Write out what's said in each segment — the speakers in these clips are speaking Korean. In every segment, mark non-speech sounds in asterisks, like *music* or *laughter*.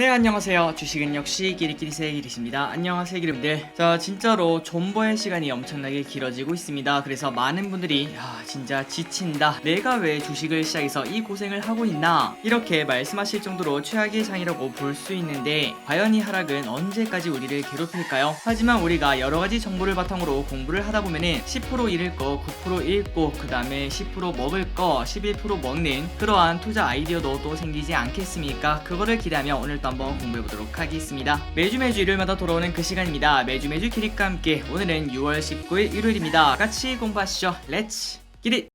네 안녕하세요. 주식은 역시 끼리끼리 세길이십니다. 안녕하세요 기름들. 자 진짜로 존버의 시간이 엄청나게 길어지고 있습니다. 그래서 많은 분들이 야 진짜 지친다. 내가 왜 주식을 시작해서 이 고생을 하고 있나? 이렇게 말씀하실 정도로 최악의 장이라고 볼 수 있는데 과연 이 하락은 언제까지 우리를 괴롭힐까요? 하지만 우리가 여러가지 정보를 바탕으로 공부를 하다 보면은 10% 잃을 거 9% 잃고 그 다음에 10% 먹을 거 11% 먹는 그러한 투자 아이디어도 또 생기지 않겠습니까? 그거를 기대하며 오늘도 한번 공부해 보도록 하겠습니다. 매주 매주 일요일마다 돌아오는 그 시간입니다. 매주 매주 기릿과 함께 오늘은 6월 19일 일요일입니다. 같이 공부하시죠. 렛츠 기릿!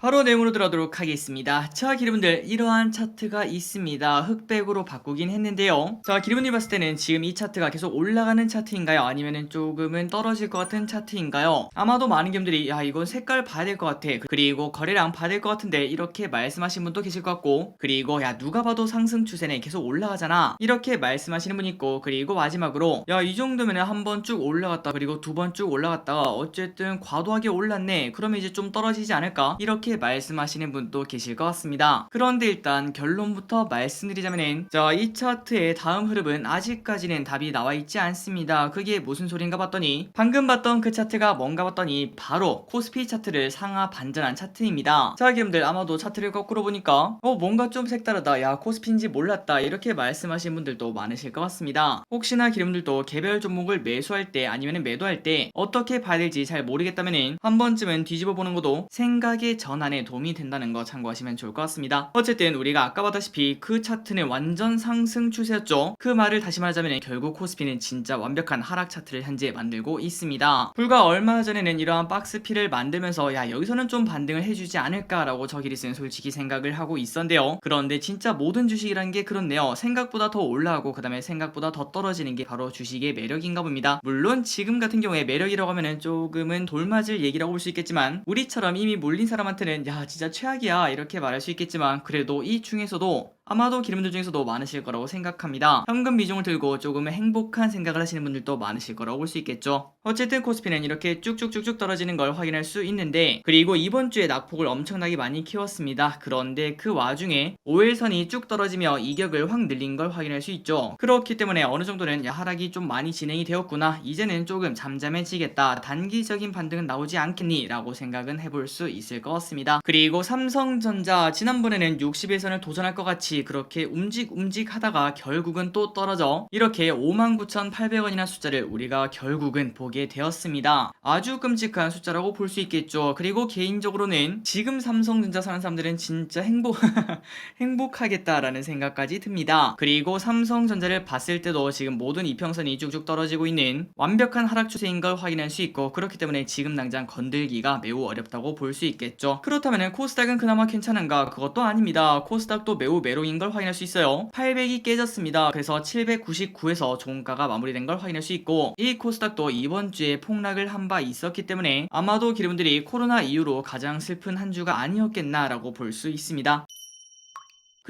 바로 내용으로 들어가도록 하겠습니다. 자, 기름분들 이러한 차트가 있습니다. 흑백으로 바꾸긴 했는데요. 자, 기름분이 봤을 때는 지금 이 차트가 계속 올라가는 차트인가요? 아니면은 조금은 떨어질 것 같은 차트인가요? 아마도 많은 기름들이 야 이건 색깔 봐야 될 것 같아. 그리고 거래량 봐야 될 것 같은데 이렇게 말씀하신 분도 계실 것 같고 그리고 야 누가 봐도 상승 추세네 계속 올라가잖아. 이렇게 말씀하시는 분 있고 그리고 마지막으로 야 이 정도면 한 번 쭉 올라갔다 그리고 두 번 쭉 올라갔다가 어쨌든 과도하게 올랐네. 그러면 이제 좀 떨어지지 않을까? 이렇게 말씀하시는 분도 계실 것 같습니다. 그런데 일단 결론부터 말씀드리자면은 자, 이 차트의 다음 흐름은 아직까지는 답이 나와 있지 않습니다. 그게 무슨 소린가 봤더니 방금 봤던 그 차트가 뭔가 봤더니 바로 코스피 차트를 상하 반전한 차트입니다. 자, 여러분들 아마도 차트를 거꾸로 보니까 어 뭔가 좀 색다르다. 야, 코스피인지 몰랐다. 이렇게 말씀하신 분들도 많으실 것 같습니다. 혹시나 기름들도 개별 종목을 매수할 때 아니면 매도할 때 어떻게 봐야 될지 잘 모르겠다면은 한 번쯤은 뒤집어 보는 것도 생각의 전 환에 도움이 된다는 거 참고하시면 좋을 것 같습니다. 어쨌든 우리가 아까 봤다시피 그 차트는 완전 상승 추세였죠. 그 말을 다시 말하자면 결국 코스피는 진짜 완벽한 하락 차트를 현재 만들고 있습니다. 불과 얼마 전에는 이러한 박스피를 만들면서 야 여기서는 좀 반등을 해주지 않을까라고 저 기리스는 솔직히 생각을 하고 있었는데요. 그런데 진짜 모든 주식이란 게 그렇네요. 생각보다 더 올라가고 그 다음에 생각보다 더 떨어지는 게 바로 주식의 매력인가 봅니다. 물론 지금 같은 경우에 매력이라고 하면은 조금은 돌맞을 얘기라고 볼 수 있겠지만 우리처럼 이미 몰린 사람한테는 야 진짜 최악이야. 이렇게 말할 수 있겠지만 그래도 이 중에서도 아마도 기름들 중에서 도 많으실 거라고 생각합니다. 현금 비중을 들고 조금 행복한 생각을 하시는 분들도 많으실 거라고 볼 수 있겠죠. 어쨌든 코스피는 이렇게 쭉쭉쭉쭉 떨어지는 걸 확인할 수 있는데 그리고 이번 주에 낙폭을 엄청나게 많이 키웠습니다. 그런데 그 와중에 5일선이 쭉 떨어지며 이격을 확 늘린 걸 확인할 수 있죠. 그렇기 때문에 어느 정도는 야, 하락이 좀 많이 진행이 되었구나. 이제는 조금 잠잠해지겠다. 단기적인 반등은 나오지 않겠니? 라고 생각은 해볼 수 있을 것 같습니다. 그리고 삼성전자 지난번에는 60일선을 도전할 것 같이 그렇게 움직 움직 하다가 결국은 또 떨어져 이렇게 59,800원이나 숫자를 우리가 결국은 보게 되었습니다. 아주 끔찍한 숫자라고 볼 수 있겠죠. 그리고 개인적으로는 지금 삼성전자 사는 사람들은 진짜 행복 *laughs* 행복하겠다라는 생각까지 듭니다. 그리고 삼성전자를 봤을 때도 지금 모든 이평선이 쭉쭉 떨어지고 있는 완벽한 하락 추세인 걸 확인할 수 있고 그렇기 때문에 지금 당장 건들기가 매우 어렵다고 볼 수 있겠죠. 그렇다면 코스닥은 그나마 괜찮은가? 그것도 아닙니다. 코스닥도 매우 매로 인 걸 확인할 수 있어요. 800이 깨졌습니다. 그래서 799에서 종가가 마무리된 걸 확인할 수 있고 이 코스닥도 이번 주에 폭락을 한 바 있었기 때문에 아마도 기름들이 코로나 이후로 가장 슬픈 한 주가 아니었겠나라고 볼 수 있습니다.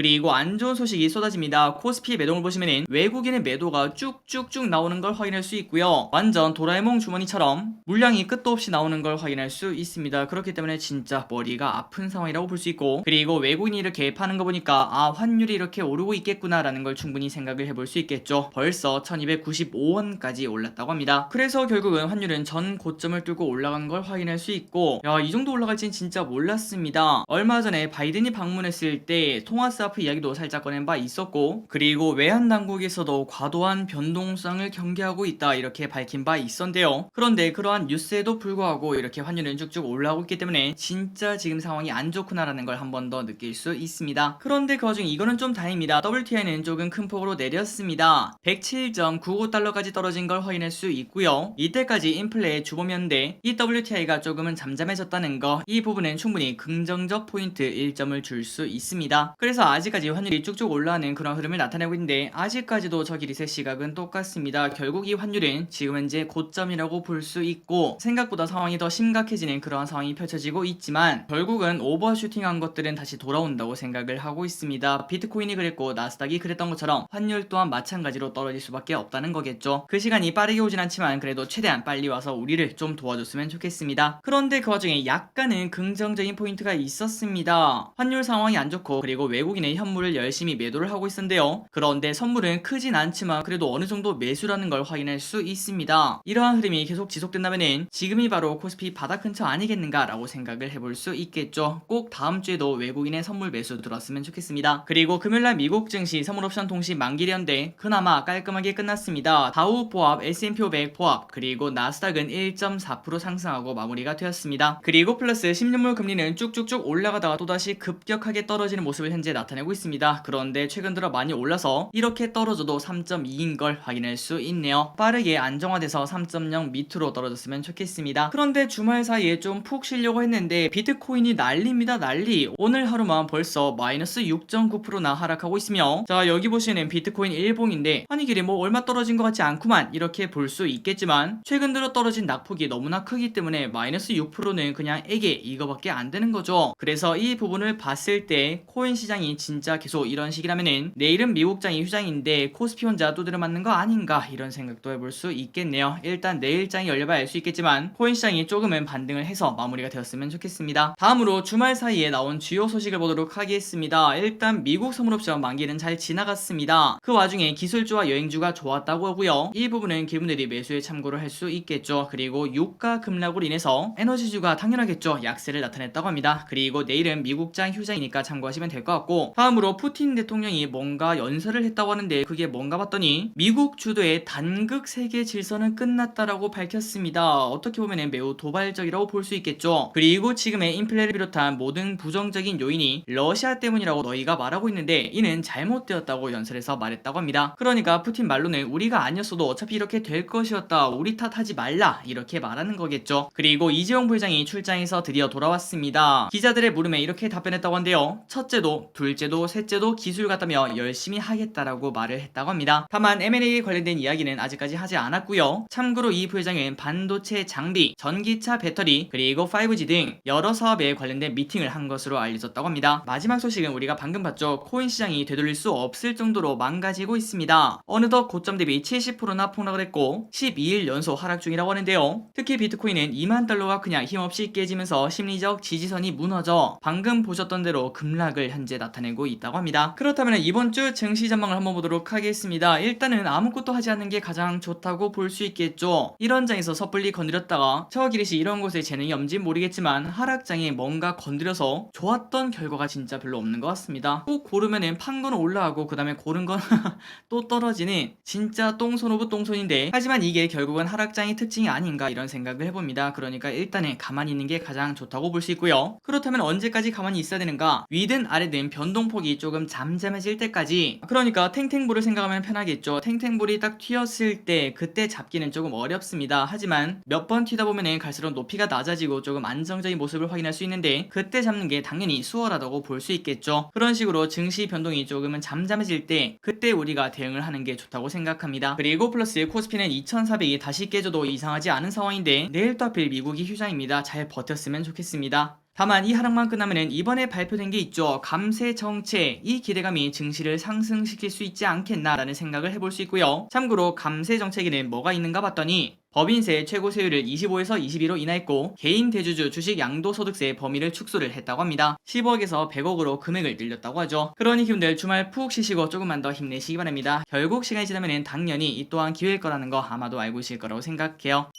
그리고 안 좋은 소식이 쏟아집니다. 코스피 매동을 보시면은 외국인의 매도가 쭉쭉쭉 나오는 걸 확인할 수 있고요. 완전 도라에몽 주머니처럼 물량이 끝도 없이 나오는 걸 확인할 수 있습니다. 그렇기 때문에 진짜 머리가 아픈 상황이라고 볼 수 있고 그리고 외국인이 이렇게 파는 거 보니까 아 환율이 이렇게 오르고 있겠구나라는 걸 충분히 생각을 해볼 수 있겠죠. 벌써 1295원까지 올랐다고 합니다. 그래서 결국은 환율은 전 고점을 뚫고 올라간 걸 확인할 수 있고 야 이 정도 올라갈진 진짜 몰랐습니다. 얼마 전에 바이든이 방문했을 때 통화 스와프 이야기도 살짝 꺼낸 바 있었고 그리고 외환 당국에서도 과도한 변동성을 경계하고 있다 이렇게 밝힌 바 있었는데요. 그런데 그러한 뉴스에도 불구하고 이렇게 환율은 쭉쭉 올라오고 있기 때문에 진짜 지금 상황이 안 좋구나라는 걸 한 번 더 느낄 수 있습니다. 그런데 그 와중에 이거는 좀 다행입니다. WTI는 조금 큰 폭으로 내렸습니다. 107.95달러까지 떨어진 걸 확인할 수 있고요. 이때까지 인플레의 주범이었는데 이 WTI가 조금은 잠잠해졌다는 거 이 부분은 충분히 긍정적 포인트 1점을 줄 수 있습니다. 그래서 아직 까지 환율이 쭉쭉 올라가는 그런 흐름을 나타내고 있는데 아직까지도 저 기리세 시각은 똑같습니다. 결국 이 환율은 지금 현재 고점이라고 볼 수 있고 생각보다 상황이 더 심각해지는 그러한 상황이 펼쳐지고 있지만 결국은 오버슈팅한 것들은 다시 돌아온다고 생각을 하고 있습니다. 비트코인이 그랬고 나스닥이 그랬던 것처럼 환율 또한 마찬가지로 떨어질 수밖에 없다는 거겠죠. 그 시간이 빠르게 오진 않지만 그래도 최대한 빨리 와서 우리를 좀 도와줬으면 좋겠습니다. 그런데 그 와중에 약간은 긍정적인 포인트가 있었습니다. 환율 상황이 안 좋고 그리고 외국인 있는 현물을 열심히 매도를 하고 있었는데요. 그런데 선물은 크진 않지만 그래도 어느 정도 매수라는 걸 확인할 수 있습니다. 이러한 흐름이 계속 지속된다면은 지금이 바로 코스피 바닥 근처 아니겠는가라고 생각을 해볼 수 있겠죠. 꼭 다음 주에도 외국인의 선물 매수 들어왔으면 좋겠습니다. 그리고 금요일날 미국 증시 선물옵션 동시 만기련데 그나마 깔끔하게 끝났습니다. 다우 포합, S&P 500 포합, 그리고 나스닥은 1.4% 상승하고 마무리가 되었습니다. 그리고 플러스 10년물 금리는 쭉쭉쭉 올라가다가 또다시 급격하게 떨어지는 모습을 현재 나타 내고 있습니다. 그런데 최근 들어 많이 올라서 이렇게 떨어져도 3.2인 걸 확인할 수 있네요. 빠르게 안정화돼서 3.0 밑으로 떨어졌으면 좋겠습니다. 그런데 주말 사이에 좀 푹 쉬려고 했는데 비트코인이 난리입니다 난리 오늘 하루만 벌써 마이너스 6.9%나 하락하고 있으며 자 여기 보시는 비트코인 일봉인데 아니 길이 뭐 얼마 떨어진 것 같지 않구만 이렇게 볼 수 있겠지만 최근 들어 떨어진 낙폭이 너무나 크기 때문에 마이너스 6%는 그냥 에게 이거밖에 안 되는 거죠 그래서 이 부분을 봤을 때 코인 시장이 진짜 계속 이런 식이라면은 내일은 미국장이 휴장인데 코스피 혼자 두드려 맞는 거 아닌가 이런 생각도 해볼 수 있겠네요. 일단 내일장이 열려봐야 알 수 있겠지만 코인 시장이 조금은 반등을 해서 마무리가 되었으면 좋겠습니다. 다음으로 주말 사이에 나온 주요 소식을 보도록 하겠습니다. 일단 미국 선물옵션 만기는 잘 지나갔습니다. 그 와중에 기술주와 여행주가 좋았다고 하고요. 이 부분은 기분들이 매수에 참고를 할 수 있겠죠. 그리고 유가 급락으로 인해서 에너지주가 당연하겠죠. 약세를 나타냈다고 합니다. 그리고 내일은 미국장 휴장이니까 참고하시면 될 것 같고 다음으로 푸틴 대통령이 뭔가 연설을 했다고 하는데 그게 뭔가 봤더니 미국 주도의 단극 세계 질서는 끝났다라고 밝혔습니다. 어떻게 보면 매우 도발적이라고 볼 수 있겠죠. 그리고 지금의 인플레를 비롯한 모든 부정적인 요인이 러시아 때문이라고 너희가 말하고 있는데 이는 잘못되었다고 연설해서 말했다고 합니다. 그러니까 푸틴 말로는 우리가 아니었어도 어차피 이렇게 될 것이었다. 우리 탓하지 말라. 이렇게 말하는 거겠죠. 그리고 이재용 부회장이 출장에서 드디어 돌아왔습니다. 기자들의 물음에 이렇게 답변했다고 한데요. 첫째도 둘째 도 셋째도 기술 같다며 열심히 하겠다라고 말을 했다고 합니다. 다만 M&A에 관련된 이야기는 아직까지 하지 않았고요. 참고로 이 부회장은 반도체 장비 전기차 배터리 그리고 5G 등 여러 사업에 관련된 미팅을 한 것으로 알려졌다고 합니다. 마지막 소식은 우리가 방금 봤죠? 코인 시장이 되돌릴 수 없을 정도로 망가지고 있습니다. 어느덧 고점 대비 70%나 폭락을 했고 12일 연속 하락 중이라고 하는데요. 특히 비트코인은 2만 달러가 그냥 힘없이 깨지면서 심리적 지지선이 무너져 방금 보셨던 대로 급락을 현재 나타내고 있다고 합니다. 그렇다면 이번 주 증시 전망을 한번 보도록 하겠습니다. 일단은 아무것도 하지 않는 게 가장 좋다고 볼 수 있겠죠. 이런 장에서 섣불리 건드렸다가 저 기릿이 이런 곳에 재능이 없는지 모르겠지만 하락장에 뭔가 건드려서 좋았던 결과가 진짜 별로 없는 것 같습니다. 꼭 고르면은 판 거는 올라가고 그 다음에 고른 건 *laughs* 또 떨어지는 진짜 똥손 오브 똥손인데 하지만 이게 결국은 하락장의 특징이 아닌가 이런 생각을 해봅니다. 그러니까 일단은 가만히 있는 게 가장 좋다고 볼 수 있고요. 그렇다면 언제까지 가만히 있어야 되는가? 위든 아래든 변동 폭이 조금 잠잠해질 때까지. 그러니까 탱탱볼을 생각하면 편하겠죠. 탱탱볼이 딱 튀었을 때 그때 잡기는 조금 어렵습니다. 하지만 몇 번 튀다 보면은 갈수록 높이가 낮아지고 조금 안정적인 모습을 확인할 수 있는데 그때 잡는 게 당연히 수월하다고 볼 수 있겠죠. 그런 식으로 증시 변동이 조금은 잠잠해질 때 그때 우리가 대응을 하는 게 좋다고 생각합니다. 그리고 플러스 코스피는 2400이 다시 깨져도 이상하지 않은 상황인데 내일 또 하필 미국이 휴장입니다. 잘 버텼으면 좋겠습니다 다만 이 하락만 끝나면은 이번에 발표된 게 있죠. 감세 정책. 이 기대감이 증시를 상승시킬 수 있지 않겠나라는 생각을 해볼 수 있고요. 참고로 감세 정책에는 뭐가 있는가 봤더니 법인세 최고 세율을 25에서 22로 인하했고 개인 대주주 주식 양도소득세 범위를 축소를 했다고 합니다. 10억에서 100억으로 금액을 늘렸다고 하죠. 그러니 기분들 주말 푹 쉬시고 조금만 더 힘내시기 바랍니다. 결국 시간이 지나면 당연히 이 또한 기회일 거라는 거 아마도 알고 있을 거라고 생각해요.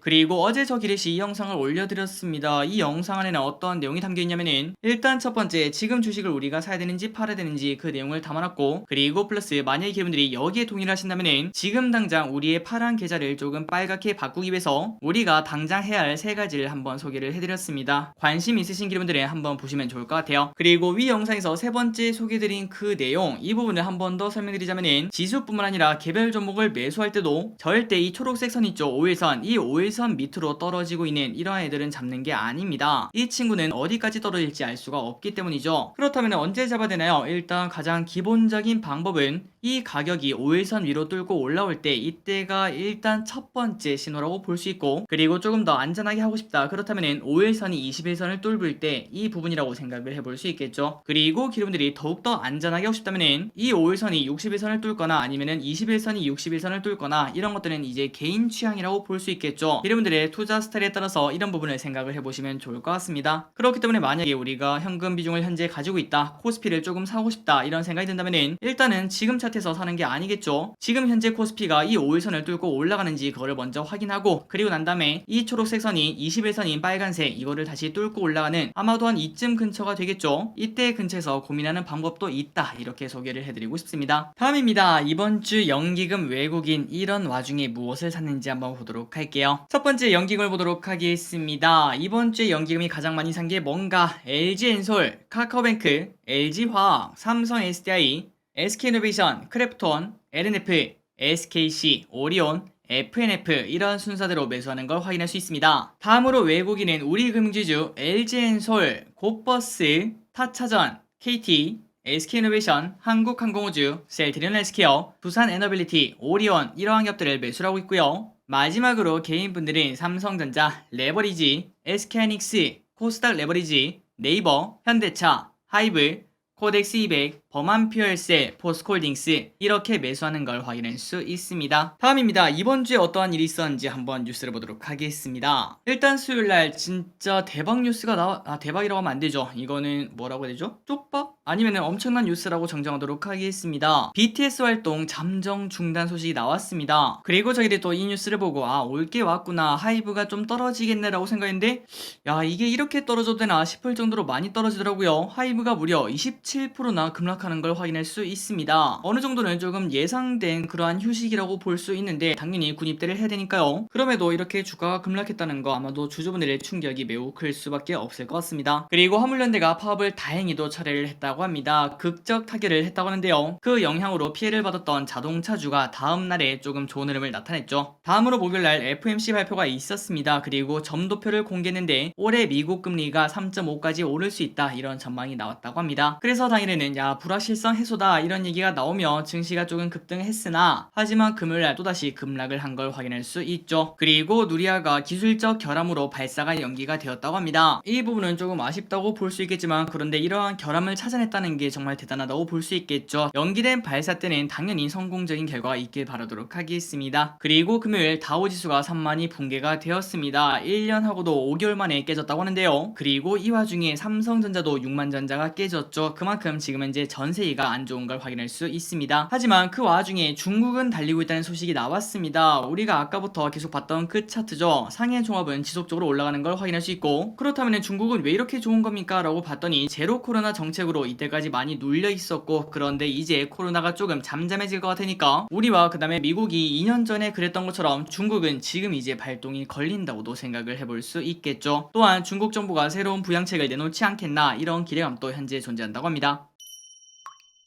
그리고 어제 저 기레시 이 영상을 올려드렸습니다. 이 영상 안에는 어떤 내용이 담겨 있냐면은 일단 첫 번째 지금 주식을 우리가 사야 되는지 팔아야 되는지 그 내용을 담아놨고 그리고 플러스 만약에 여러분들이 여기에 동의를 하신다면은 지금 당장 우리의 파란 계좌를 조금 빨갛게 바꾸기 위해서 우리가 당장 해야 할 세 가지를 한번 소개를 해드렸습니다. 관심 있으신 여러분들은 한번 보시면 좋을 것 같아요. 그리고 위 영상에서 세 번째 소개드린 그 내용 이 부분을 한번 더 설명드리자면은 지수뿐만 아니라 개별 종목을 매수할 때도 절대 이 초록색 선 있죠 5일선 이 5일 선 밑으로 떨어지고 있는 이러한 애들은 잡는 게 아닙니다. 이 친구는 어디까지 떨어질지 알 수가 없기 때문이죠. 그렇다면 언제 잡아야 되나요? 일단 가장 기본적인 방법은 이 가격이 5일선 위로 뚫고 올라올 때 이때가 일단 첫 번째 신호라고 볼 수 있고 그리고 조금 더 안전하게 하고 싶다 그렇다면 5일선이 21선을 뚫을 때 이 부분이라고 생각을 해볼 수 있겠죠. 그리고 기름들이 더욱더 안전하게 하고 싶다면 이 5일선이 61선을 뚫거나 아니면 21선이 61선을 뚫거나 이런 것들은 이제 개인 취향이라고 볼 수 있겠죠. 있죠. 여러분들의 투자 스타일에 따라서 이런 부분을 생각을 해보시면 좋을 것 같습니다. 그렇기 때문에 만약에 우리가 현금 비중을 현재 가지고 있다, 코스피를 조금 사고 싶다 이런 생각이 든다면은 일단은 지금 차트에서 사는 게 아니겠죠. 지금 현재 코스피가 이 5일선을 뚫고 올라가는지 그거를 먼저 확인하고 그리고 난 다음에 이 초록색 선이 21선인 빨간색 이거를 다시 뚫고 올라가는 아마도 한 이쯤 근처가 되겠죠. 이때 근처에서 고민하는 방법도 있다 이렇게 소개를 해드리고 싶습니다. 다음입니다. 이번 주 연기금 외국인 이런 와중에 무엇을 샀는지 한번 보도록 할게요. 첫 번째 연기금을 보도록 하겠습니다. 이번 주에 연기금이 가장 많이 산 게 뭔가 LG엔솔, 카카오뱅크, LG화학, 삼성 SDI, SK이노베이션, 크래프톤, LNF, SKC, 오리온, FNF 이런 순서대로 매수하는 걸 확인할 수 있습니다. 다음으로 외국인은 우리 금지주 LG엔솔, 곧버스, 타차전, KT, SK이노베이션, 한국항공우주, 셀트리온 헬스케어, 두산에너빌리티, 오리온 이러한 기업들을 매수하고 있고요. 마지막으로 개인분들은 삼성전자, 레버리지, SK하이닉스, 코스닥 레버리지, 네이버, 현대차, 하이브, 코덱스 200, 범한퓨얼셀, 포스콜딩스 이렇게 매수하는 걸 확인할 수 있습니다. 다음입니다. 이번 주에 어떠한 일이 있었는지 한번 뉴스를 보도록 하겠습니다. 일단 수요일날 진짜 대박 뉴스가 나와 아 대박이라고 하면 안 되죠. 이거는 뭐라고 해야 되죠? 쪽박? 아니면 엄청난 뉴스라고 정정하도록 하겠습니다. BTS 활동 잠정 중단 소식이 나왔습니다. 그리고 저희들이 또 이 뉴스를 보고 아 올 게 왔구나 하이브가 좀 떨어지겠네라고 생각했는데 야 이게 이렇게 떨어져도 되나 싶을 정도로 많이 떨어지더라고요. 하이브가 무려 27%나 급락 하는 걸 확인할 수 있습니다. 어느 정도는 조금 예상된 그러한 휴식이라고 볼 수 있는데 당연히 군입대를 해야 되니까요. 그럼에도 이렇게 주가가 급락했다는 거 아마도 주주분들의 충격이 매우 클 수밖에 없을 것 같습니다. 그리고 화물연대가 파업을 다행히도 철회를 했다고 합니다. 극적 타결을 했다고 하는데요. 그 영향으로 피해를 받았던 자동차주가 다음 날에 조금 좋은 흐름을 나타냈죠. 다음으로 목요일날 FMC 발표가 있었습니다. 그리고 점도표를 공개했는데 올해 미국 금리가 3.5까지 오를 수 있다 이런 전망이 나왔다고 합니다. 그래서 당일에는 야 불확실성 해소다 이런 얘기가 나오며 증시가 조금 급등했으나 하지만 금요일날 또다시 급락을 한 걸 확인할 수 있죠. 그리고 누리아가 기술적 결함으로 발사가 연기가 되었다고 합니다. 이 부분은 조금 아쉽다고 볼 수 있겠지만 그런데 이러한 결함을 찾아냈다는 게 정말 대단하다고 볼 수 있겠죠. 연기된 발사 때는 당연히 성공적인 결과가 있길 바라도록 하겠습니다. 그리고 금요일 다우지수가 3만이 붕괴가 되었습니다. 1년하고도 5개월 만에 깨졌다고 하는데요. 그리고 이 와중에 삼성전자도 6만 전자가 깨졌죠. 그만큼 지금 현재 전세기가 안 좋은 걸 확인할 수 있습니다. 하지만 그 와중에 중국은 달리고 있다는 소식이 나왔습니다. 우리가 아까부터 계속 봤던 그 차트죠. 상해 종합은 지속적으로 올라가는 걸 확인할 수 있고 그렇다면 중국은 왜 이렇게 좋은 겁니까? 라고 봤더니 제로 코로나 정책으로 이때까지 많이 눌려 있었고 그런데 이제 코로나가 조금 잠잠해질 것 같으니까 우리와 그 다음에 미국이 2년 전에 그랬던 것처럼 중국은 지금 이제 발동이 걸린다고도 생각을 해볼 수 있겠죠. 또한 중국 정부가 새로운 부양책을 내놓지 않겠나 이런 기대감도 현재 존재한다고 합니다.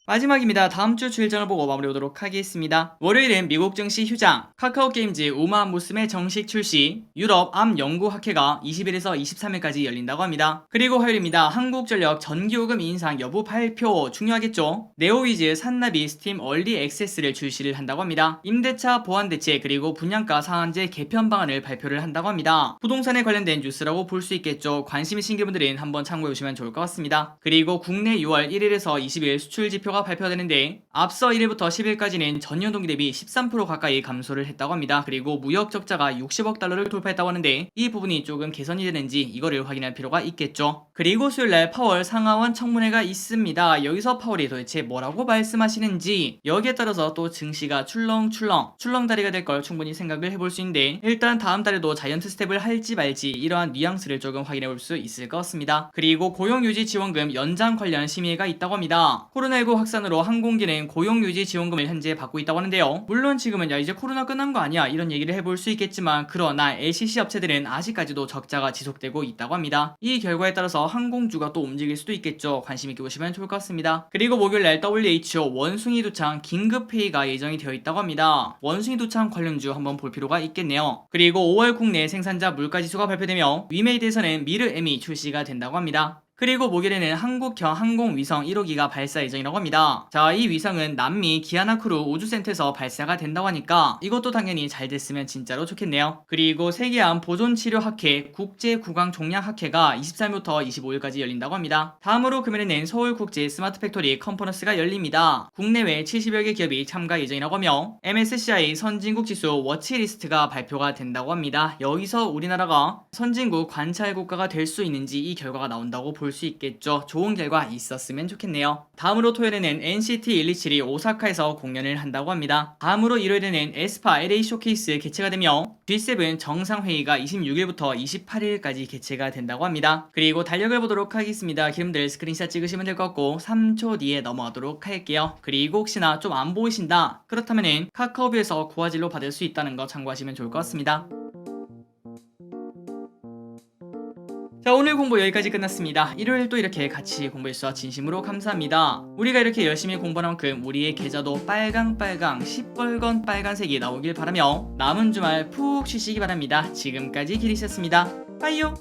마지막입니다. 다음 주 주일전을 보고 마무리하도록 하겠습니다. 월요일엔 미국 증시 휴장, 카카오 게임즈 우마 무스의 정식 출시, 유럽 암 연구 학회가 20일에서 23일까지 열린다고 합니다. 그리고 화요일입니다. 한국전력 전기요금 인상 여부 발표 중요하겠죠. 네오위즈 산나비 스팀 얼리 액세스를 출시를 한다고 합니다. 임대차 보완 대책 그리고 분양가 상한제 개편 방안을 발표를 한다고 합니다. 부동산에 관련된 뉴스라고 볼 수 있겠죠. 관심 있으신 분들은 한번 참고해 보시면 좋을 것 같습니다. 그리고 국내 6월 1일에서 20일 수출 지표 발표가 발표되는데 앞서 1일부터 10일까지는 전년 동기 대비 13% 가까이 감소를 했다고 합니다. 그리고 무역 적자가 60억 달러를 돌파했다고 하는데 이 부분이 조금 개선이 되는지 이거를 확인할 필요가 있겠죠. 그리고 수요일날 파월 상하원 청문회가 있습니다. 여기서 파월이 도대체 뭐라고 말씀하시는지 여기에 따라서 또 증시가 출렁출렁 출렁다리가 될 걸 충분히 생각을 해볼 수 있는데 일단 다음 달에도 자이언트 스텝을 할지 말지 이러한 뉘앙스를 조금 확인해 볼 수 있을 것 같습니다. 그리고 고용유지 지원금 연장 관련 심의가 있다고 합니다. 코로나19 확산으로 항공기는 고용유지 지원금을 현재 받고 있다고 하는데요. 물론 지금은 야 이제 코로나 끝난 거 아니야 이런 얘기를 해볼 수 있겠지만 그러나 LCC 업체들은 아직까지도 적자가 지속되고 있다고 합니다. 이 결과에 따라서 항공주가 또 움직일 수도 있겠죠. 관심 있게 보시면 좋을 것 같습니다. 그리고 목요일날 WHO 원숭이 도창 긴급 회의가 예정이 되어 있다고 합니다. 원숭이 도창 관련주 한번 볼 필요가 있겠네요. 그리고 5월 국내 생산자 물가 지수가 발표되며 위메이드에서는 미르 M이 출시가 된다고 합니다. 그리고 목요일에는 한국형 항공위성 1호기가 발사 예정이라고 합니다. 자, 이 위성은 남미 기아나크루 우주센터에서 발사가 된다고 하니까 이것도 당연히 잘 됐으면 진짜로 좋겠네요. 그리고 세계암 보존치료학회 국제구강종양학회가 23일부터 25일까지 열린다고 합니다. 다음으로 금요일에는 서울국제 스마트팩토리 컨퍼런스가 열립니다. 국내외 70여 개 기업이 참가 예정이라고 하며 MSCI 선진국 지수 워치리스트가 발표가 된다고 합니다. 여기서 우리나라가 선진국 관찰 국가가 될 수 있는지 이 결과가 나온다고 볼 수 있겠죠. 좋은 결과 있었으면 좋겠네요. 다음으로 토요일에는 NCT 127이 오사카에서 공연을 한다고 합니다. 다음으로 일요일에는 에스파 LA 쇼케이스 개최가 되며 G7 정상회의가 26일부터 28일까지 개최가 된다고 합니다. 그리고 달력을 보도록 하겠습니다. 기름들 스크린샷 찍으시면 될 것 같고 3초 뒤에 넘어가도록 할게요. 그리고 혹시나 좀 안 보이신다 그렇다면은 카카오비에서 고화질로 받을 수 있다는 거 참고하시면 좋을 것 같습니다. 자 오늘 공부 여기까지 끝났습니다. 일요일 또 이렇게 같이 공부해주셔서 진심으로 감사합니다. 우리가 이렇게 열심히 공부한 만큼 우리의 계좌도 빨강빨강 시뻘건 빨간색이 나오길 바라며 남은 주말 푹 쉬시기 바랍니다. 지금까지 기리셨습니다. 빠이요